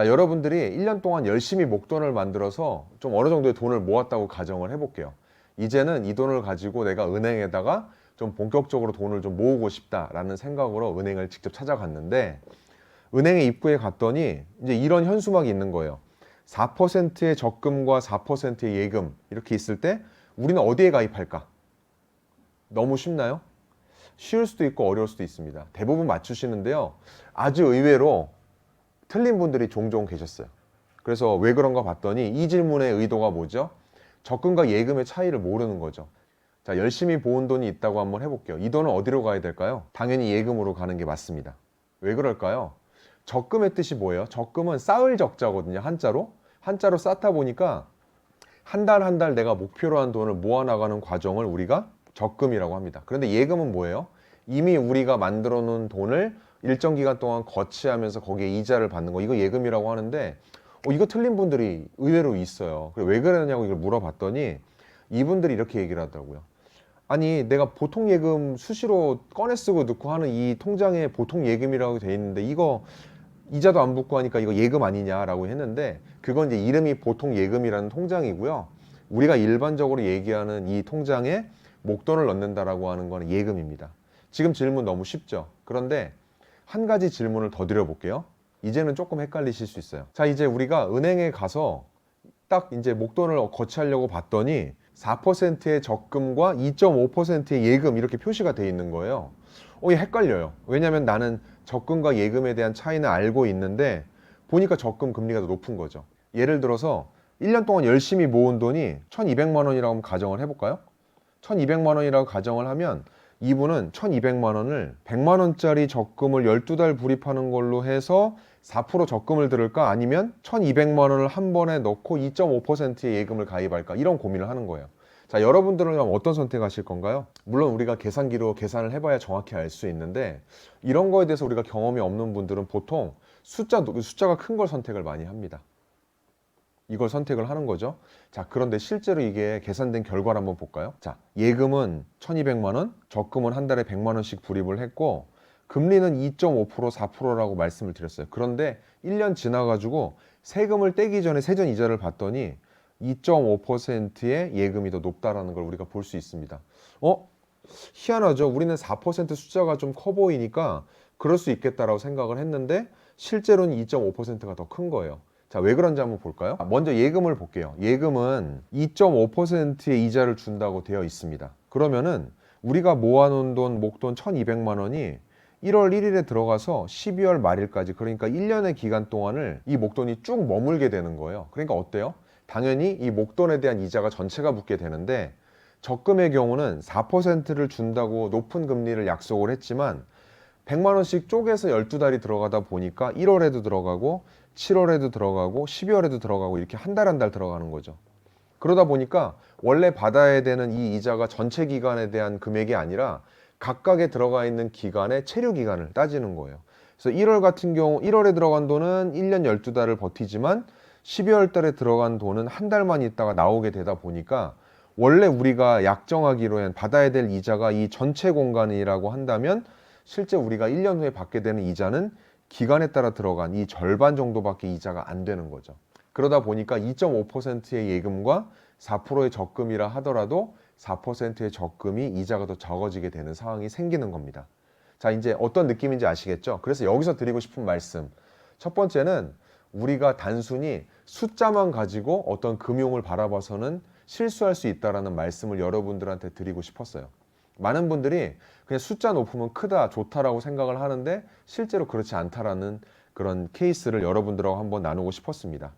자, 여러분들이 1년 동안 열심히 목돈을 만들어서 좀 어느 정도의 돈을 모았다고 가정을 해볼게요. 이제는 이 돈을 가지고 내가 은행에다가 좀 본격적으로 돈을 좀 모으고 싶다라는 생각으로 은행을 직접 찾아갔는데 은행에 입구에 갔더니 이제 이런 현수막이 있는 거예요. 4%의 적금과 4%의 예금 이렇게 있을 때 우리는 어디에 가입할까? 너무 쉽나요? 쉬울 수도 있고 어려울 수도 있습니다. 대부분 맞추시는데요. 아주 의외로 틀린 분들이 종종 계셨어요. 그래서 왜 그런가 봤더니 이 질문의 의도가 뭐죠? 적금과 예금의 차이를 모르는 거죠. 자, 열심히 모은 돈이 있다고 한번 해볼게요. 이 돈은 어디로 가야 될까요? 당연히 예금으로 가는 게 맞습니다. 왜 그럴까요? 적금의 뜻이 뭐예요? 적금은 쌓을 적자거든요. 한자로. 한자로 쌓다 보니까 한 달 한달 내가 목표로 한 돈을 모아나가는 과정을 우리가 적금이라고 합니다. 그런데 예금은 뭐예요? 이미 우리가 만들어 놓은 돈을 일정 기간 동안 거치하면서 거기에 이자를 받는 거 이거 예금이라고 하는데 어, 이거 틀린 분들이 의외로 있어요. 그래, 왜 그러냐고 이걸 물어봤더니 이분들이 이렇게 얘기를 하더라고요. 아니 내가 보통 예금 수시로 꺼내 쓰고 넣고 하는 이 통장에 보통 예금이라고 돼 있는데 이거 이자도 안 붙고 하니까 이거 예금 아니냐라고 했는데 그건 이제 이름이 보통 예금이라는 통장이고요. 우리가 일반적으로 얘기하는 이 통장에 목돈을 넣는다라고 하는 거는 예금입니다. 지금 질문 너무 쉽죠? 그런데 한 가지 질문을 더 드려볼게요. 이제는 조금 헷갈리실 수 있어요. 자, 이제 우리가 은행에 가서 딱 이제 목돈을 거치하려고 봤더니 4%의 적금과 2.5%의 예금 이렇게 표시가 돼 있는 거예요. 어, 헷갈려요. 왜냐면 나는 적금과 예금에 대한 차이는 알고 있는데 보니까 적금 금리가 더 높은 거죠. 예를 들어서 1년 동안 열심히 모은 돈이 1,200만 원이라고 가정을 해볼까요? 1,200만 원이라고 가정을 하면 이분은 1,200만 원을 100만 원짜리 적금을 12달 불입하는 걸로 해서 4% 적금을 들을까 아니면 1,200만 원을 한 번에 넣고 2.5%의 예금을 가입할까 이런 고민을 하는 거예요. 자, 여러분들은 그럼 어떤 선택하실 건가요? 물론 우리가 계산기로 계산을 해봐야 정확히 알 수 있는데 이런 거에 대해서 우리가 경험이 없는 분들은 보통 숫자 숫자가 큰 걸 선택을 많이 합니다. 이걸 선택을 하는 거죠. 자, 그런데 실제로 이게 계산된 결과를 한번 볼까요? 자, 예금은 1200만 원, 적금은 한 달에 100만 원씩 불입을 했고 금리는 2.5% 4%라고 말씀을 드렸어요. 그런데 1년 지나 가지고 세금을 떼기 전에 세전 이자를 봤더니 2.5%의 예금이 더 높다라는 걸 우리가 볼 수 있습니다. 어? 희한하죠. 우리는 4% 숫자가 좀 커 보이니까 그럴 수 있겠다라고 생각을 했는데 실제로는 2.5%가 더 큰 거예요. 자, 왜 그런지 한번 볼까요? 먼저 예금을 볼게요. 예금은 2.5%의 이자를 준다고 되어 있습니다. 그러면은 우리가 모아놓은 돈, 목돈 1,200만 원이 1월 1일에 들어가서 12월 말일까지 그러니까 1년의 기간 동안을 이 목돈이 쭉 머물게 되는 거예요. 그러니까 어때요? 당연히 이 목돈에 대한 이자가 전체가 붙게 되는데 적금의 경우는 4%를 준다고 높은 금리를 약속을 했지만 100만 원씩 쪼개서 12달이 들어가다 보니까 1월에도 들어가고 7월에도 들어가고 12월에도 들어가고 이렇게 한달 한 달 들어가는 거죠. 그러다 보니까 원래 받아야 되는 이 이자가 전체 기간에 대한 금액이 아니라 각각에 들어가 있는 기간의 체류 기간을 따지는 거예요. 그래서 1월 같은 경우 1월에 들어간 돈은 1년 12달을 버티지만 12월 달에 들어간 돈은 한 달만 있다가 나오게 되다 보니까 원래 우리가 약정하기로 한 받아야 될 이자가 이 전체 공간이라고 한다면 실제 우리가 1년 후에 받게 되는 이자는 기간에 따라 들어간 이 절반 정도밖에 이자가 안 되는 거죠. 그러다 보니까 2.5%의 예금과 4%의 적금이라 하더라도 4%의 적금이 이자가 더 적어지게 되는 상황이 생기는 겁니다. 자, 이제 어떤 느낌인지 아시겠죠? 그래서 여기서 드리고 싶은 말씀. 첫 번째는 우리가 단순히 숫자만 가지고 어떤 금융을 바라봐서는 실수할 수 있다라는 말씀을 여러분들한테 드리고 싶었어요. 많은 분들이 그냥 숫자 높으면 크다, 좋다라고 생각을 하는데 실제로 그렇지 않다라는 그런 케이스를 여러분들하고 한번 나누고 싶었습니다.